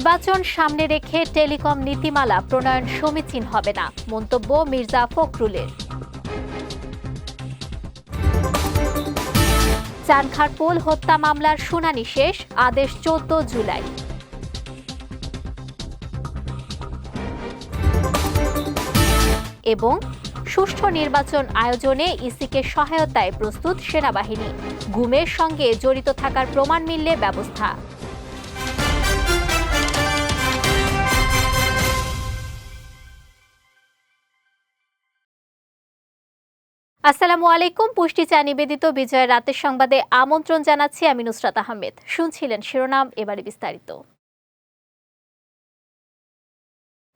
নির্বাচন সামনে রেখে টেলিকম নীতিমালা প্রণয়ন সমীচীন হবে না। মন্তব্য মির্জা ফখরুলের। চানখারপোল হত্যা মামলার শুনানি শেষ, আদেশ চোদ্দ জুলাই। এবং সুষ্ঠু নির্বাচন আয়োজনে ইসিকে সহায়তায় প্রস্তুত সেনাবাহিনী। গুমের সঙ্গে জড়িত থাকার প্রমাণ মিললে ব্যবস্থা। আসসালামু আলাইকুম, পুষ্টি চা নিবেদিত বিজয়ের রাতের সংবাদে আমন্ত্রণ জানাচ্ছি আমি নুসরাত আহমেদ। শুনছিলেন শিরোনাম, এবারে বিস্তারিত।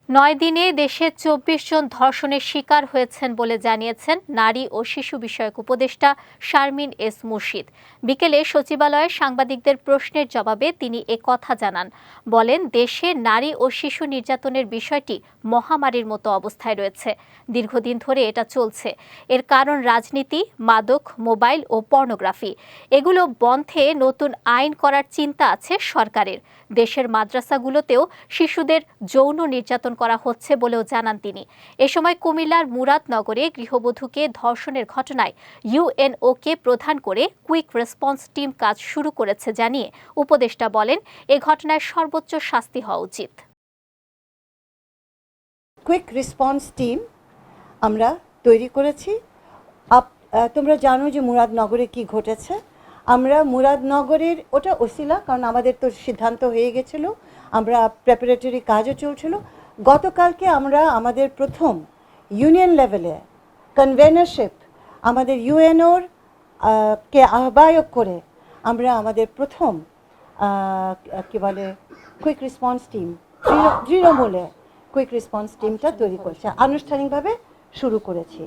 নয় দিনে দেশে চব্বিশ জন ধর্ষণের শিকার হয়েছেন বলে জানিয়েছেন নারী ও শিশু বিষয়ক উপদেষ্টা শারমিন এস মুর্শিদ। বিকেলে সচিবালয়ে সাংবাদিকদের প্রশ্নের জবাবে তিনি এ কথা জানান। বলেন, দেশে নারী ও শিশু নির্যাতনের বিষয়টি মহামারীর মতো অবস্থায় রয়েছে। দীর্ঘদিন ধরে এটা চলছে। এর কারণ রাজনীতি, মাদক, মোবাইল ও পর্নোগ্রাফি। এগুলো বন্ধে নতুন আইন করার চিন্তা আছে সরকারের। দেশের মাদ্রাসাগুলোতেও শিশুদের যৌন নির্যাতন করা হচ্ছে বলেও জানান তিনি। এ সময় কুমিল্লার মুরাদনগরে গৃহবধূকে ধর্ষণের ঘটনায় ইউএনওকে প্রধান করে কুইক রেসপন্স টিম কাজ শুরু করেছে জানিয়ে উপদেষ্টা বলেন, এ ঘটনায় সর্বোচ্চ শাস্তি হওয়া উচিত। কুইক রেসপন্স টিম আমরা তৈরি করেছি। আপ তোমরা জানো যে মুরাদনগরে কি ঘটেছে? আমরা মুরাদনগরের, ওটা ওসিলা, কারণ আমাদের তো সিদ্ধান্ত হয়ে গেছিল, আমরা প্রেপারেটরি কাজও চলছিল। গতকালকে আমরা আমাদের প্রথম ইউনিয়ন লেভেলে কনভেনারশিপ আমাদের ইউএনওর কে আহ্বায়ক করে আমরা আমাদের প্রথম কি বলে কুইক রেসপন্স টিম তৃণমূলে কুইক রেসপন্স টিমটা তৈরি করছে, আনুষ্ঠানিকভাবে শুরু করেছি।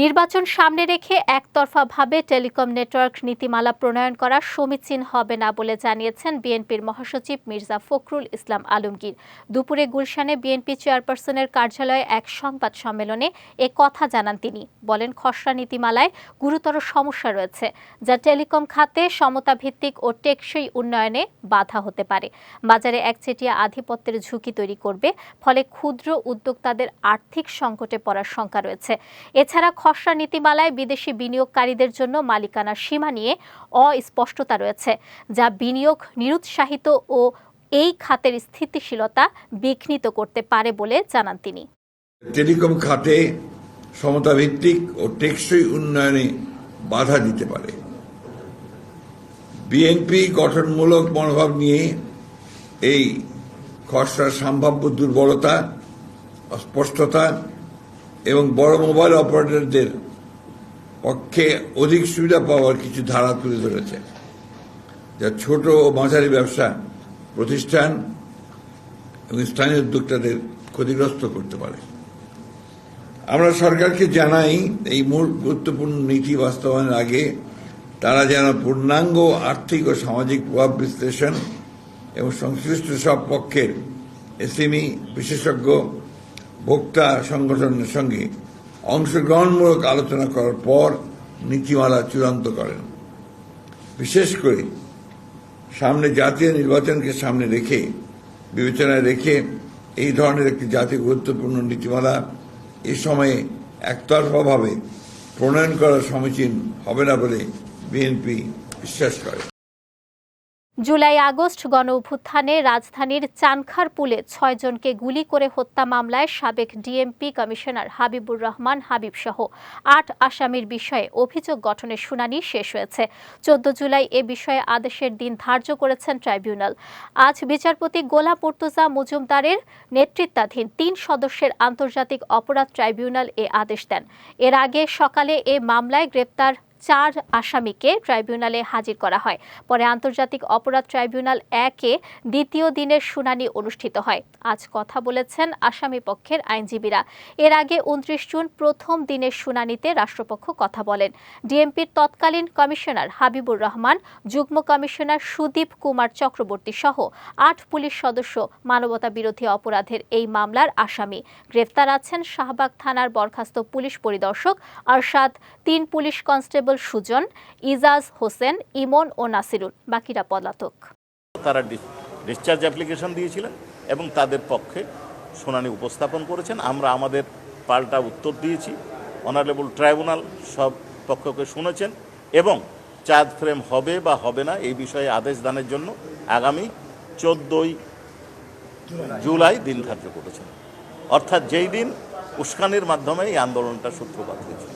নির্বাচন সামনে রেখে একতরফাভাবে টেলিকম নেটওয়ার্ক নীতিমালা প্রণয়ন করা সমীচীন হবে না বলে জানিয়েছেন বিএনপির মহাসচিব মির্জা ফখরুল ইসলাম আলমগীর। দুপুরে গুলশানে বিএনপি চেয়ারপারসনের কার্যালয়ে এক সংবাদ সম্মেলনে এ কথা জানান তিনি। বলেন, খসড়া নীতিমালায় গুরুতর সমস্যা রয়েছে, যা টেলিকম খাতে সমতা ভিত্তিক ও টেকসই উন্নয়নে বাধা হতে পারে। বাজারে একচেটিয়া আধিপত্যের ঝুঁকি তৈরি করবে, ফলে ক্ষুদ্র উদ্যোক্তাদের আর্থিক সংকটে পড়ার শঙ্কা রয়েছে। এছাড়া খসড়া নীতিমালায় বিদেশি বিনিয়োগকারীদের জন্য মালিকানার সীমা নিয়ে অস্পষ্টতা রয়েছে, যা বিনিয়োগ নিরুৎসাহিত ও এই খাতের স্থিতিশীলতা বিঘ্নিত করতে পারে বলে জানান তিনি। টেলিকম খাতে সমতাভিত্তিক ও টেকসই উন্নয়নে বাধা দিতে পারে। বিএনপি গঠনমূলক মনোভাব নিয়ে এই খসড়ার সম্ভাব্য দুর্বলতা, অস্পষ্টতা এবং বড় মোবাইল অপারেটরদের পক্ষে অধিক সুবিধা পাওয়ার কিছু ধারা তুলে ধরেছে। যা ছোট ও মাঝারি ব্যবসা, প্রতিষ্ঠান এবং স্থানীয় উদ্যোক্তাদের ক্ষতিগ্রস্ত করতে পারে। আমরা সরকারকে জানাই, এই মূল গুরুত্বপূর্ণ নীতি বাস্তবায়নের আগে তারা যেন পূর্ণাঙ্গ আর্থিক ও সামাজিক প্রভাব বিশ্লেষণ এবং সংশ্লিষ্ট সব পক্ষের এসএমই, বিশেষজ্ঞ ভোক্তা সংগঠনের সঙ্গে অংশগ্রহণমূলক আলোচনা করার পর নীতিমালা চূড়ান্ত করেন। বিশেষ করে সামনে জাতীয় নির্বাচনকে সামনে রেখে, বিবেচনায় রেখে এই ধরনের একটি জাতীয় গুরুত্বপূর্ণ নীতিমালা এ সময়ে একতরফাভাবে প্রণয়ন করা সমীচীন হবে না বলে বিএনপি বিশ্বাস করে। জুলাই আগস্ট গণ অভ্যুত্থানে রাজধানীর চানখারপুলে ছয়জনকে গুলি করে হত্যা মামলায় সাবেক ডিএমপি কমিশনার হাবিবুর রহমান, হাবিব সহ আট আসামির বিষয়ে অভিযোগ গঠনের শুনানি শেষ হয়েছে। চোদ্দ জুলাই এ বিষয়ে আদেশের দিন ধার্য করেছেন ট্রাইব্যুনাল। আজ বিচারপতি গোলা মুর্তুজা মজুমদারের নেতৃত্বাধীন তিন সদস্যের আন্তর্জাতিক অপরাধ ট্রাইব্যুনাল এ আদেশ দেন। এর আগে সকালে এ মামলায় গ্রেপ্তার চার আসামিকে ট্রাইব্যুনালে হাজির করা হয়। পরে আন্তর্জাতিক অপরাধ ট্রাইব্যুনাল একে দ্বিতীয় দিনের শুনানি অনুষ্ঠিত হয়। আজ কথা বলেছেন আসামি পক্ষের আইনজীবীরা। এর আগে উনত্রিশ জুন প্রথম দিনের শুনানিতে রাষ্ট্রপক্ষ কথা বলেন। ডিএমপির তৎকালীন কমিশনার হাবিবুর রহমান, যুগ্ম কমিশনার সুদীপ কুমার চক্রবর্তী সহ আট পুলিশ সদস্য মানবতা বিরোধী অপরাধের এই মামলার আসামি। গ্রেফতার আছেন শাহবাগ থানার বরখাস্ত পুলিশ পরিদর্শক আরশাদ। তিন পুলিশ কনস্টেবল সুজন ইজাজ হোসেন ইমন ও নাসিরুল বাকিরা পলাতক। তারা ডিসচার্জ অ্যাপ্লিকেশন দিয়েছিলেন এবং তাদের পক্ষে শুনানি উপস্থাপন করেছেন। আমরা আমাদের পাল্টা উত্তর দিয়েছি। অনারেবল ট্রাইব্যুনাল সব পক্ষকে শুনেছেন এবং চার্জ ফ্রেম হবে বা হবে না এই বিষয়ে আদেশ দানের জন্য আগামী চোদ্দোই জুলাই দিন ধার্য করেছেন। অর্থাৎ যেই দিন উস্কানির মাধ্যমে এই আন্দোলনটা সূত্রপাত হয়েছে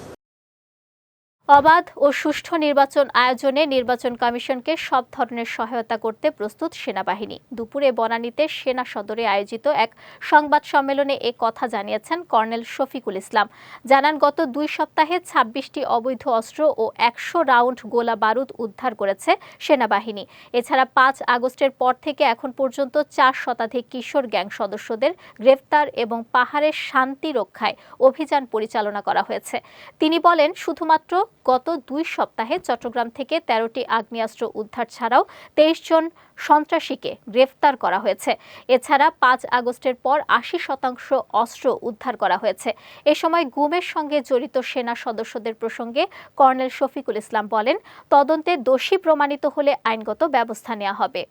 অবাধ ও সুষ্ঠু নির্বাচন আয়োজনে নির্বাচন কমিশনকে সব ধরনের সহায়তা করতে প্রস্তুত সেনাবাহিনী। দুপুরে বনানীতে সেনা সদরে আয়োজিত এক সংবাদ সম্মেলনে এ কথা জানিয়েছেন কর্নেল শফিকুল ইসলাম। জানান, গত দুই সপ্তাহে ছাব্বিশটি অবৈধ অস্ত্র ও একশো রাউন্ড গোলা বারুদ উদ্ধার করেছে সেনাবাহিনী। এছাড়া পাঁচ আগস্টের পর থেকে এখন পর্যন্ত চার শতাধিক কিশোর গ্যাং সদস্যদের গ্রেফতার এবং পাহাড়ের শান্তি রক্ষায় অভিযান পরিচালনা করা হয়েছে। তিনি বলেন, শুধুমাত্র গত দুই সপ্তাহে চট্টগ্রাম থেকে তেরোটি আগ্নেয়াস্ত্র উদ্ধার ছাড়াও তেইশ জন সন্ত্রাসীকে গ্রেফতার করা হয়েছে। এছাড়া পাঁচ আগস্টের পর আশি শতাংশ অস্ত্র উদ্ধার করা হয়েছে। এ সময় গুমের সঙ্গে জড়িত সেনা সদস্যদের প্রসঙ্গে কর্নেল শফিকুল ইসলাম বলেন, তদন্তে দোষী প্রমাণিত হলে আইনগত ব্যবস্থা নেওয়া হবে।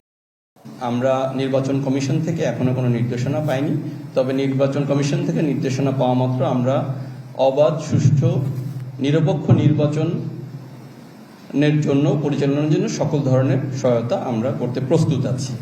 আমরা নির্বাচন কমিশন থেকে এখনও কোনো নির্দেশনা পাইনি, তবে নির্বাচন কমিশন থেকে নির্দেশনা পাওয়া মাত্র আমরা অবাধ, সুষ্ঠু নিরপেক্ষ নির্বাচনের জন্য পরিচালনার জন্য সকল ধরনের সহায়তা আমরা করতে প্রস্তুত আছি।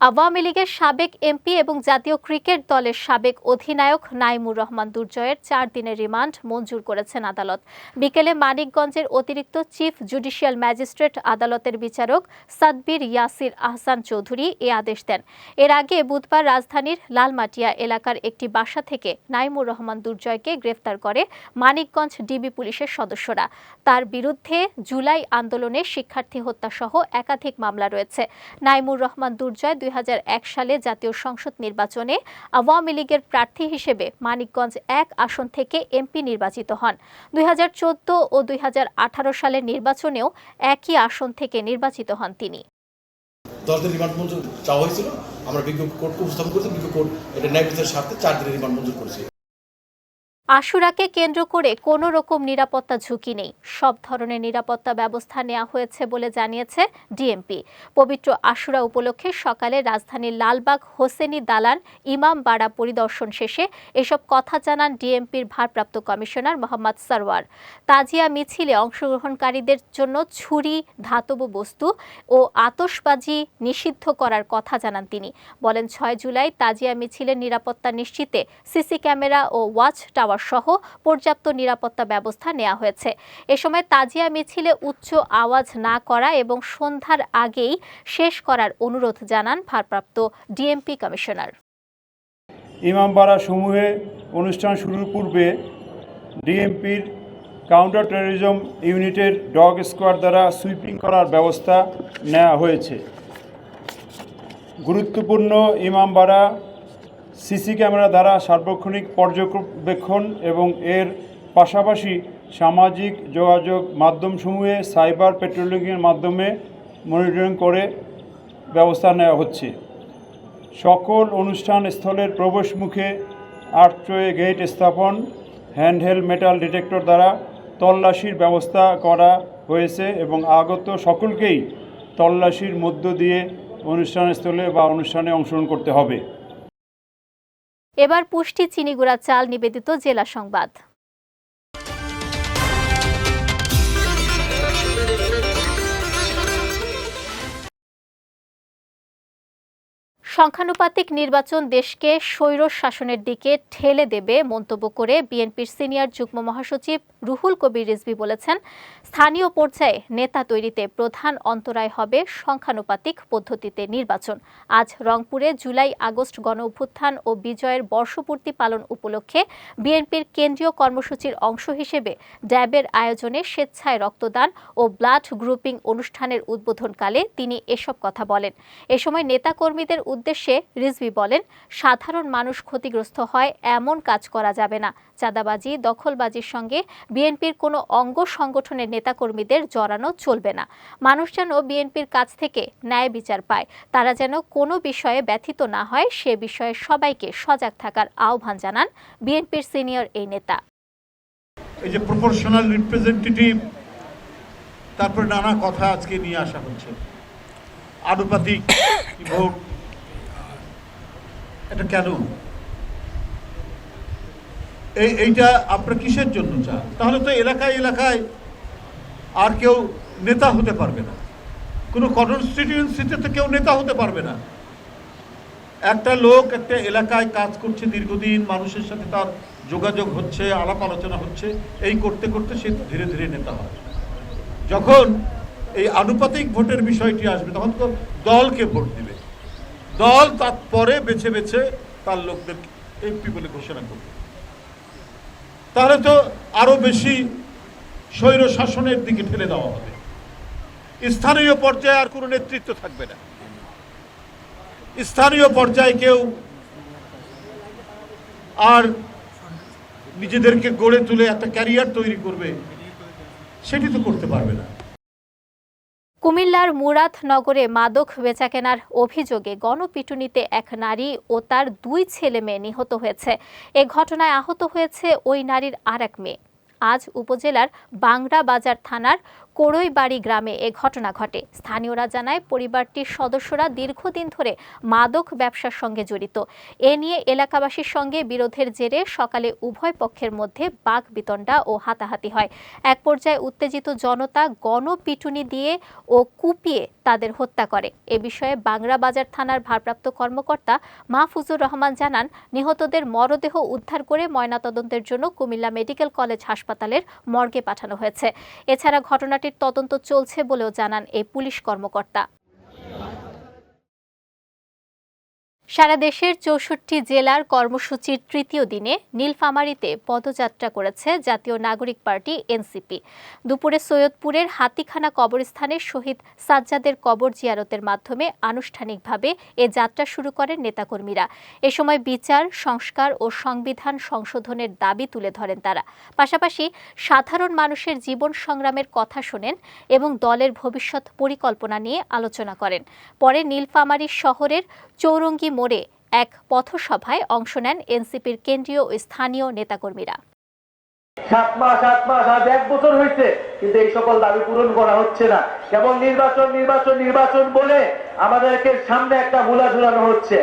আওয়ামী লীগের সাবেক এমপি এবং জাতীয় ক্রিকেট দলের সাবেক অধিনায়ক নাইমুর রহমান দুর্জয়ের চার দিনের রিমান্ড মঞ্জুর করেছেন আদালত। বিকেলে মানিকগঞ্জের অতিরিক্ত চিফ জুডিশিয়াল ম্যাজিস্ট্রেট আদালতের বিচারক সাদবির ইয়াসির আহসান চৌধুরী এ আদেশ দেন। এর আগে বুধবার রাজধানীর লালমাটিয়া এলাকার একটি বাসা থেকে নাইমুর রহমান দুর্জয়কে গ্রেফতার করে মানিকগঞ্জ ডিবি পুলিশের সদস্যরা। তার বিরুদ্ধে জুলাই আন্দোলনে শিক্ষার্থী হত্যাসহ একাধিক মামলা রয়েছে। নাইমুর রহমান দুর্জয় দুই সালে জাতীয় সংসদ নির্বাচনে আওয়ামী লীগের প্রার্থী হিসেবে মানিকগঞ্জ এক আসন থেকে এমপি নির্বাচিত হন। দুই হাজার চোদ্দ ও দুই হাজার আঠারো সালের নির্বাচনেও একই আসন থেকে নির্বাচিত হন তিনি। রিমান্ড মঞ্জুর চাওয়া হয়েছিল। আমরা কোর্টকে উপস্থাপন কোর্ট এটা ন্যায় বিচারের স্বার্থে চার দিনের রিমান্ড মঞ্জুর আশুরাকে কেন্দ্র করে কোনো রকম নিরাপত্তা ঝুঁকি নেই। সব ধরনের নিরাপত্তা ব্যবস্থা নেওয়া হয়েছে বলে জানিয়েছে ডিএমপি। পবিত্র আশুরা উপলক্ষে সকালে রাজধানীর লালবাগ হোসেনি দালান ইমাম বাড়া পরিদর্শন শেষে এসব কথা জানান ডিএমপির ভারপ্রাপ্ত কমিশনার মোহাম্মদ সরওয়ার। তাজিয়া মিছিলে অংশগ্রহণকারীদের জন্য ছুরি, ধাতব বস্তু ও আতশবাজি নিষিদ্ধ করার কথা জানান তিনি। বলেন, ছয় জুলাই তাজিয়া মিছিলের নিরাপত্তা নিশ্চিতে সিসি ক্যামেরা ও ওয়াচ টাওয়ার সহ পর্যাপ্ত নিরাপত্তা ব্যবস্থা নেওয়া হয়েছে। এ সময় তাজিয়া মিছিলে উচ্চ আওয়াজ না করা এবং সন্ধ্যার আগেই শেষ করার অনুরোধ জানান ভারপ্রাপ্ত ডিএমপি কমিশনার। ইমামবাড়া সমূহে অনুষ্ঠান শুরুর পূর্বে ডিএমপির কাউন্টার টেরোরিজম ইউনিটের ডগ স্কোয়াড দ্বারা সুইপিং করার ব্যবস্থা নেওয়া হয়েছে। গুরুত্বপূর্ণ ইমামবাড়া সিসি ক্যামেরা দ্বারা সার্বক্ষণিক পর্যবেক্ষণ এবং এর পাশাপাশি সামাজিক যোগাযোগ মাধ্যমসমূহে সাইবার পেট্রোলিংয়ের মাধ্যমে মনিটরিং করে ব্যবস্থা নেওয়া হচ্ছে। সকল অনুষ্ঠান স্থলের প্রবেশ মুখে আর্টওয়ে গেট স্থাপন, হ্যান্ডহেল মেটাল ডিটেক্টর দ্বারা তল্লাশির ব্যবস্থা করা হয়েছে এবং আগত সকলকেই তল্লাশির মধ্য দিয়ে অনুষ্ঠানস্থলে বা অনুষ্ঠানে অংশগ্রহণ করতে হবে। এবার পুষ্টি চিনিগুড়া চাল নিবেদিত জেলা সংবাদ। সংখ্যানুপাতিক নির্বাচন দেশকে স্বৈর শাসনের দিকে ঠেলে দেবে মন্তব্য করে বিএনপির সিনিয়র যুগ্ম মহাসচিব রুহুল কবির রিজভী বলেছেন, স্থানীয় পর্যায়ে নেতা তৈরিতে প্রধান অন্তরায় হবে সংখ্যানুপাতিক পদ্ধতিতে নির্বাচন। আজ রংপুরে জুলাই আগস্ট গণ অভ্যুত্থান ও বিজয়ের বর্ষপূর্তি পালন উপলক্ষে বিএনপির কেন্দ্রীয় কর্মসূচির অংশ হিসেবে ড্যাবের আয়োজনে স্বেচ্ছায় রক্তদান ও ব্লাড গ্রুপিং অনুষ্ঠানের উদ্বোধনকালে তিনি এসব কথা বলেন। এ সময় নেতাকর্মীদের উদ্দেশ্যে রিজভি বলেন, সাধারণ মানুষ ক্ষতিগ্রস্ত হয়, এমন কাজ করা যাবে না। চাঁদাবাজি, দখলবাজির সঙ্গে বিএনপির কোনো অঙ্গ সংগঠনের নেতাকর্মীদের জড়ানো চলবে না। মানুষ যেন বিএনপির কাছ থেকে ন্যায় বিচার পায়, তারা যেন কোনো বিষয়ে ব্যথিত না হয়, সে বিষয়ে সবাইকে সজাগ থাকার আহ্বান জানান বিএনপির সিনিয়র এই নেতা। এই যে প্রপোর্শনাল রিপ্রেজেন্টেটিভ, তারপরে নানা কথা আজকে নিয়ে আসা হচ্ছে। আনুপাতিক ভোট এটা কেন? এই, এইটা আপনারা কিসের জন্য চান? তাহলে তো এলাকায় এলাকায় আর কেউ নেতা হতে পারবে না। কোনো কনস্টিটিউয়েন্সিতে তো কেউ নেতা হতে পারবে না। একটা লোক একটা এলাকায় কাজ করছে দীর্ঘদিন, মানুষের সাথে তার যোগাযোগ হচ্ছে, আলাপ আলোচনা হচ্ছে, এই করতে করতে সে ধীরে ধীরে নেতা হয়। যখন এই আনুপাতিক ভোটের বিষয়টি আসবে, তখন তো দলকে ভোট দিবে। দল তারপরে বেছে বেছে তার লোকদের এমপি বলে ঘোষণা করবে তাহলে তো আরও বেশি স্বৈর শাসনের দিকে ঠেলে দেওয়া হবে। স্থানীয় পর্যায়ে আর কোনো নেতৃত্ব থাকবে না। স্থানীয় পর্যায়ে কেউ আর নিজেদেরকে গড়ে তুলে একটা ক্যারিয়ার তৈরি করবে, সেটি তো করতে পারবে না। কুমিল্লার মুরাদনগরে মাদক বেচাকেনার অভিযোগে গণপিটুনিতে এক নারী ও তার দুই ছেলে মেয়ে নিহত হয়েছে। এ ঘটনায় আহত হয়েছে ওই নারীর আর এক মেয়ে। আজ উপজেলার বাংরা বাজার থানার কোড়ইবাড়ি গ্রামে এ ঘটনা ঘটে। স্থানীয়রা জানায়, পরিবারটির সদস্যরা দীর্ঘদিন ধরে মাদক ব্যবসার সঙ্গে জড়িত। এ নিয়ে এলাকাবাসীর সঙ্গে বিরোধের জেরে সকালে উভয় পক্ষের মধ্যে বাঘ বিতণ্ডা ও হাতাহাতি হয়। এক পর্যায়ে উত্তেজিত জনতা গণপিটুনি দিয়ে ও কুপিয়ে তাদের হত্যা করে। এ বিষয়ে বাংলা বাজার থানার ভারপ্রাপ্ত কর্মকর্তা মাহফুজুর রহমান জানান, নিহতদের মরদেহ উদ্ধার করে ময়নাতদন্তের জন্য কুমিল্লা মেডিকেল কলেজ হাসপাতালের মর্গে পাঠানো হয়েছে। এছাড়া ঘটনাটির তদন্ত চলছে বলেও জানান এই পুলিশ কর্মকর্তা। সারা দেশের চৌষট্টি জেলার কর্মসূচির তৃতীয় দিনে নীলফামারীতে পদযাত্রা করেছে জাতীয় নাগরিক পার্টি, এনসিপি। দুপুরে সৈয়দপুরের হাতিখানা কবরস্থানে শহীদ সাজ্জাদের কবর জিয়ারতের মাধ্যমে আনুষ্ঠানিকভাবে এ যাত্রা শুরু করেন নেতাকর্মীরা। এ সময় বিচার, সংস্কার ও সংবিধান সংশোধনের দাবি তুলে ধরেন তারা। পাশাপাশি সাধারণ মানুষের জীবন সংগ্রামের কথা শোনেন এবং দলের ভবিষ্যৎ পরিকল্পনা নিয়ে আলোচনা করেন। পরে নীলফামারী শহরের চৌরঙ্গি মোড়ে এক পথসভায় অংশ নেন এনসিপির কেন্দ্রীয় স্থানীয় নেতাকর্মীরা। সাত মাস, আট মাস, আজ এক বছর হয়েছে, কিন্তু এই সকল দাবি পূরণ করা হচ্ছে না। কেবল নির্বাচন নির্বাচন নির্বাচন বলে আমাদেরকে সামনে একটা মূলা ঝুলানো হচ্ছে।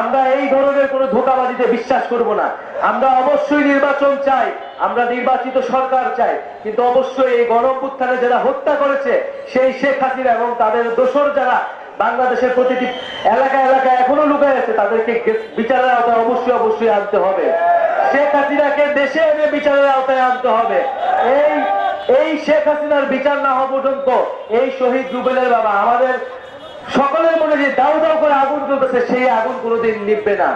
আমরা এই ধরনের কোনো ধোকাবাজিতে বিশ্বাস করব না। আমরা অবশ্যই নির্বাচন চাই, আমরা নির্বাচিত সরকার চাই, কিন্তু অবশ্যই এই গণঅভ্যুত্থানে যারা হত্যা করেছে, সেই শেখ হাসিনা এবং তাদের দোসর যারা বাংলাদেশের প্রতিটি এলাকা এলাকা এখনও লুকায় আছে, তাদেরকে বিচারের আওতায় অবশ্যই অবশ্যই আনতে হবে। শেখ হাসিনাকে দেশে এনে বিচারের আওতায় আনতে হবে। এই এই শেখ হাসিনার বিচার না হওয়া পর্যন্ত এই শহীদ রুবেলের বাবা, আমাদের সকলের মনে যে দাউ দাউ করে আগুন জ্বলতেছে, সেই আগুন কোনোদিন নিববে না।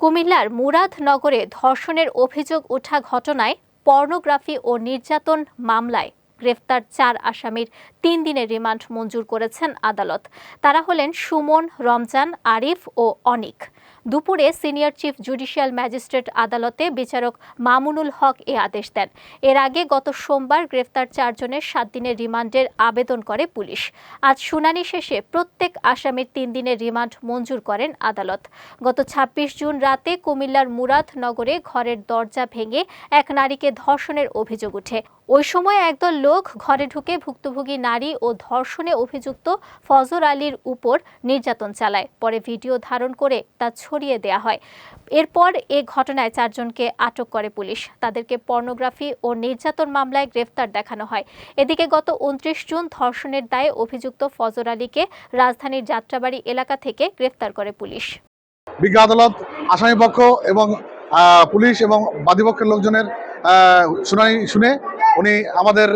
কুমিল্লার মুরাদনগরে ধর্ষণের অভিযোগ ওঠা ঘটনায় পর্নোগ্রাফি ও নির্যাতন মামলায় গ্রেফতার চার আসামির তিন দিনের রিমান্ড মঞ্জুর করেছেন আদালত। তারা হলেন সুমন, রমজান, আরিফ ও অনিক। দুপুরে সিনিয়র চিফ জুডিশিয়াল ম্যাজিস্ট্রেট আদালতে বিচারক মামুনুল হক এ আদেশ দেন। এর আগে গত সোমবার গ্রেফতার চারজনের সাত দিনের রিমান্ডের আবেদন করে পুলিশ। আজ শুনানি শেষে প্রত্যেক আসামির তিন দিনের রিমান্ড মঞ্জুর করেন আদালত। গত ২৬ জুন রাতে কুমিল্লার মুরাদনগরে ঘরের দরজা ভেঙে এক নারীকে ধর্ষণের অভিযোগ ওঠে ওই সময় একদল লোক ঘরে ঢুকে ভুক্তভোগী নারী ও ধর্ষণে অভিযুক্ত ফজর আলীর উপর নির্যাতন চালায়। পরে ভিডিও ধারণ করে তা ছড়িয়ে দেয়া হয়। এরপর এ ঘটনায় চারজনকে আটক করে পুলিশ। তাদেরকে পর্নোগ্রাফি ও নির্যাতন মামলায় গ্রেফতার দেখানো হয়। এদিকে গত উনত্রিশ জুন ধর্ষণের দায়ে অভিযুক্ত ফজর আলীকে রাজধানীর যাত্রাবাড়ি এলাকা থেকে গ্রেফতার করে পুলিশ। বিজ্ঞ আদালত আসামি পক্ষ এবং পুলিশ এবং বাদীপক্ষের লোকজনের শুনানি শুনে উনি আমাদের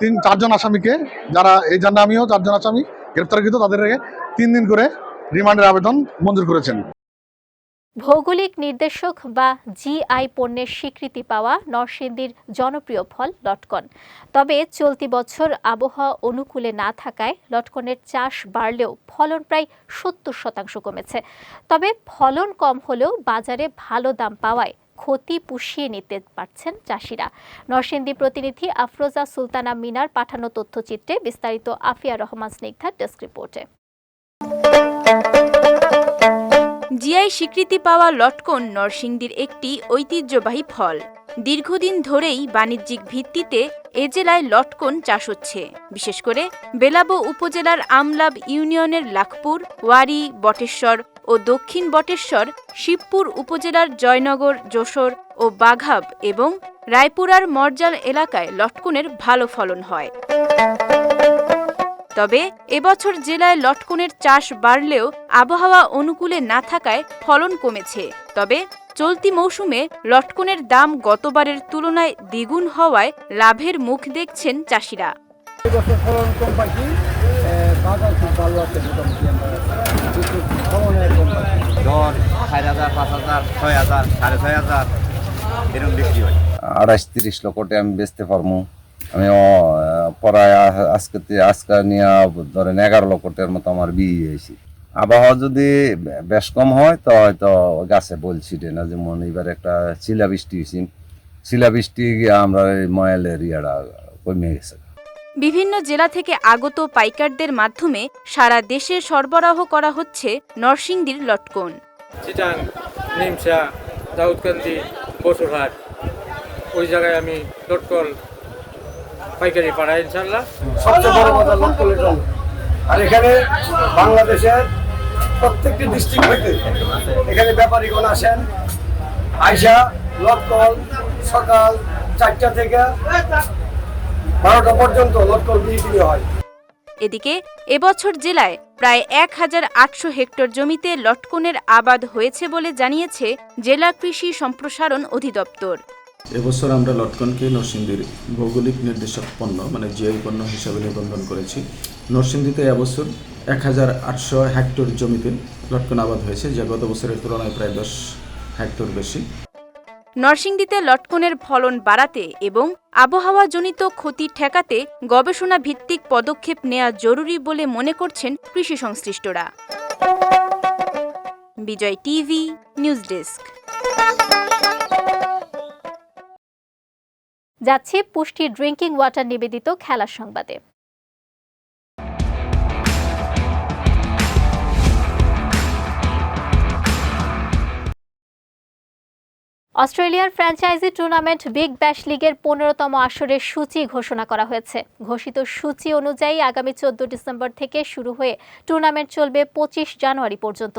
তিন, চারজন আসামিকে, যারা এই যার আমিও চারজন আসামি গ্রেপ্তারকৃত তাদেরকে তিন দিন করে রিমান্ডের আবেদন মঞ্জুর করেছেন। ভৌগোলিক নির্দেশক বা জিআই পণ্যের স্বীকৃতি পাওয়া নরসিংদীর জনপ্রিয় ফল লটকন। তবে চলতি বছর আবহাওয়া অনুকূলে না থাকায় লটকনের চাষ বাড়লেও ফলন প্রায় সত্তর শতাংশ কমেছে। তবে ফলন কম হলেও বাজারে ভালো দাম পাওয়ায় ক্ষতি পুষিয়ে নিতে পারছেন চাষিরা। নরসিংদী প্রতিনিধি আফরোজা সুলতানা মিনার পাঠানো তথ্যচিত্রে বিস্তারিত আফিয়া রহমান স্নিগ্ধার ডেস্ক রিপোর্টে। জিআই স্বীকৃতি পাওয়া লটকন নরসিংদীর একটি ঐতিহ্যবাহী ফল। দীর্ঘদিন ধরেই বাণিজ্যিক ভিত্তিতে এ জেলায় লটকন চাষ হচ্ছে। বিশেষ করে বেলাবো উপজেলার আমলাব ইউনিয়নের লাখপুর, ওয়ারি, বটেশ্বর ও দক্ষিণ বটেশ্বর, শিবপুর উপজেলার জয়নগর, যশোর ও বাঘাব এবং রায়পুরার মরজাল এলাকায় লটকনের ভালো ফলন হয়। তবে এবছর জেলায় লটকনের চাষ বাড়লেও আবহাওয়া অনুকূলে না থাকায় ফলন কমেছে। তবে চলতি মৌসুমে লটকনের দাম গতবারের তুলনায় দ্বিগুণ হওয়ায় লাভের মুখ দেখছেন চাষিরা এবছর ফলন কম পাইছি বাজার খুব ভালো আছে মোটামুটি আমরা কিন্তু ফলনের কম পাইছি দর চার হাজার পাঁচ হাজার ছয় হাজার সাড়ে ছয় হাজার এরকম বিক্রি হয়। আড়াইশ তিরিশ লক্ষতে আমি বেচতে পারব আমি প্রায় আজকে আজকে নিয়ে ধরেন এগারো লক্ষটের মতো আমার বিয়ে হয়েছে। আবহাওয়া যদি বেশ কম হয় তো হয়তো গাছে বলছি না। যেমন এবার একটা শিলাবৃষ্টি হয়েছে। শিলাবৃষ্টি গিয়ে আমরা এই ময়ালের ইয়াটা কমে গেছে। বিভিন্ন জেলা থেকে আগত পাইকারদের মাধ্যমে সারা দেশে সরবরাহ করা হচ্ছে নরসিংদীর লটকন। চিটাং নিমসা দাউদকান্দি, বসুরহাট, ওই জায়গায় আমি লটকল পাইকারি পাড়াই ইনশাল্লাহ সবচেয়ে বড় বাজার লটকলের আর এখানে বাংলাদেশের প্রত্যেকটি ডিস্ট্রিক্ট থেকে এখানে ব্যাপারীগণ আসেন, আইসা লটকল সকাল চারটা থেকে বারোটা পর্যন্ত লটকল বিক্রি হয়। এদিকে এবছর জেলায় প্রায় এক হাজার আটশো হেক্টর জমিতে লটকনের আবাদ হয়েছে বলে জানিয়েছে জেলা কৃষি সম্প্রসারণ অধিদপ্তর। এবছর আমরা লটকনকে নরসিংদীর ভৌগোলিক নির্দেশক পণ্য মানে জিআই পণ্য হিসাবে নিবন্ধন করেছি। নরসিংদীতে এবছর এক হাজার আটশো হেক্টর জমিতে লটকন আবাদ হয়েছে, যা গত বছরের তুলনায় প্রায় দশ হেক্টর বেশি। নরসিংদীতে লটকনের ফলন বাড়াতে এবং আবহাওয়াজনিত ক্ষতি ঠেকাতে গবেষণা ভিত্তিক পদক্ষেপ নেওয়া জরুরি বলে মনে করছেন কৃষি সংশ্লিষ্টরা। Bijoy TV, news desk. যাচ্ছে পুষ্টি ড্রিঙ্কিং ওয়াটার নিবেদিত খেলার সংবাদে। অস্ট্রেলিয়ার ফ্র্যাঞ্চাইজি টুর্নামেন্ট বিগ ব্যাশ লিগের পনেরোতম আসরের সূচি ঘোষণা করা হয়েছে। ঘোষিত সূচি অনুযায়ী আগামী চোদ্দ ডিসেম্বর থেকে শুরু হয়ে টুর্নামেন্ট চলবে পঁচিশ জানুয়ারি পর্যন্ত।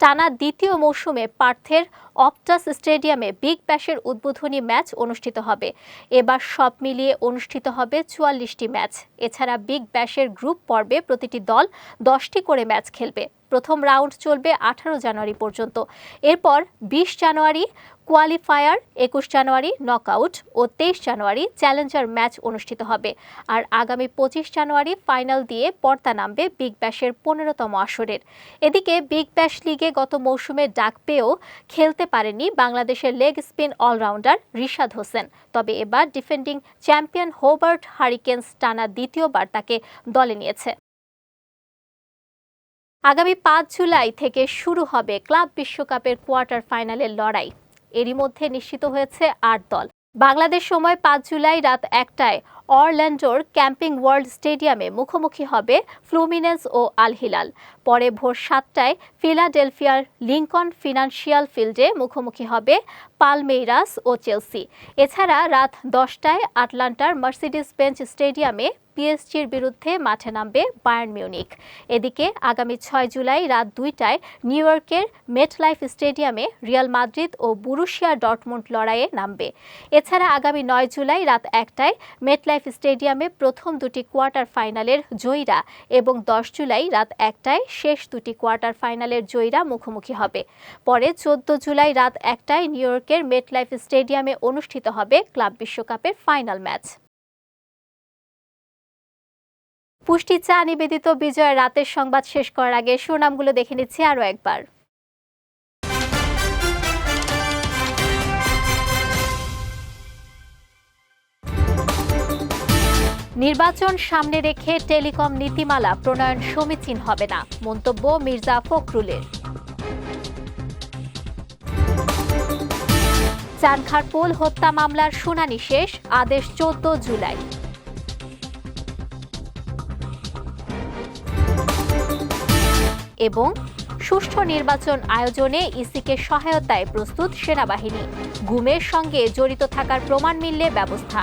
টানা দ্বিতীয় মৌসুমে পার্থের অপটাস স্টেডিয়ামে বিগ ব্যাশের উদ্বোধনী ম্যাচ অনুষ্ঠিত হবে। এবার সব মিলিয়ে অনুষ্ঠিত হবে চুয়াল্লিশটি ম্যাচ। এছাড়া বিগ ব্যাশের গ্রুপ পর্বে প্রতিটি দল দশটি করে ম্যাচ খেলবে। প্রথম রাউন্ড চলবে আঠারো জানুয়ারি পর্যন্ত। এরপর বিশ জানুয়ারি কোয়ালিফায়ার, একুশ জানুয়ারি নকআউট ও তেইশ জানুয়ারি চ্যালেঞ্জার ম্যাচ অনুষ্ঠিত হবে। আর আগামী পঁচিশ জানুয়ারি ফাইনাল দিয়ে পর্দা নামবে বিগ ব্যাশের পনেরোতম আসরের। এদিকে বিগ ব্যাশ লিগে গত মৌসুমে ডাক পেয়েও খেলতে পারেনি বাংলাদেশের leg spin allrounder Rishad Hossain. তবে এবার ডিফেন্ডিং চ্যাম্পিয়ন হোবার্ট হারিকেন্স টানা দ্বিতীয়বার তাকে দলে নিয়েছে। আগামী পাঁচ জুলাই থেকে শুরু হবে ক্লাব বিশ্বকাপের কোয়ার্টার ফাইনালের লড়াই। এরই মধ্যে নিশ্চিত হয়েছে আট দল। বাংলাদেশ সময় পাঁচ জুলাই রাত একটায় অরল্যান্ডোর ক্যাম্পিং ওয়ার্ল্ড স্টেডিয়ামে মুখোমুখি হবে ফ্লুমিনেন্স ও আল হিলাল। পরে ভোর সাতটায় ফিলাডেলফিয়ার লিঙ্কন ফিনান্সিয়াল ফিল্ডে মুখোমুখি হবে পালমেইরাস ও চেলসি। এছাড়া রাত দশটায় আটলান্টার মার্সিডিস বেঞ্চ স্টেডিয়ামে পিএসজির বিরুদ্ধে মাঠে নামবে বায়ার্ন মিউনিক এদিকে আগামী ছয় জুলাই রাত দুইটায় নিউ ইয়র্কের মেটলাইফ স্টেডিয়ামে রিয়াল মাদ্রিদ ও বুরুশিয়া ডটমুন্ড লড়াইয়ে নামবে। এছাড়া আগামী নয় জুলাই রাত একটায় মেটলাইফ স্টেডিয়ামে প্রথম দুটি কোয়ার্টার ফাইনালের জয়ীরা এবং দশ জুলাই রাত একটায় শেষ দুটি কোয়ার্টার ফাইনালের জয়ীরা মুখোমুখি হবে। পরে চোদ্দ জুলাই রাত একটায় নিউ ইয়র্কের মেটলাইফ স্টেডিয়ামে অনুষ্ঠিত হবে ক্লাব বিশ্বকাপের ফাইনাল ম্যাচ। পুষ্টি চা নিবেদিত বিজয় রাতের সংবাদ শেষ করার আগে সুনামগুলো দেখে নিচ্ছি আরও একবার। নির্বাচন সামনে রেখে টেলিকম নীতিমালা প্রণয়ন সমীচীন হবে না, মন্তব্য মির্জা ফখরুলের। চানখারপোল হত্যা মামলার শুনানি শেষ, আদেশ চোদ্দ জুলাই। এবং সুষ্ঠু নির্বাচন আয়োজনে ইসিকে সহায়তায় প্রস্তুত সেনাবাহিনী। গুমের সঙ্গে জড়িত থাকার প্রমাণ মিললে ব্যবস্থা।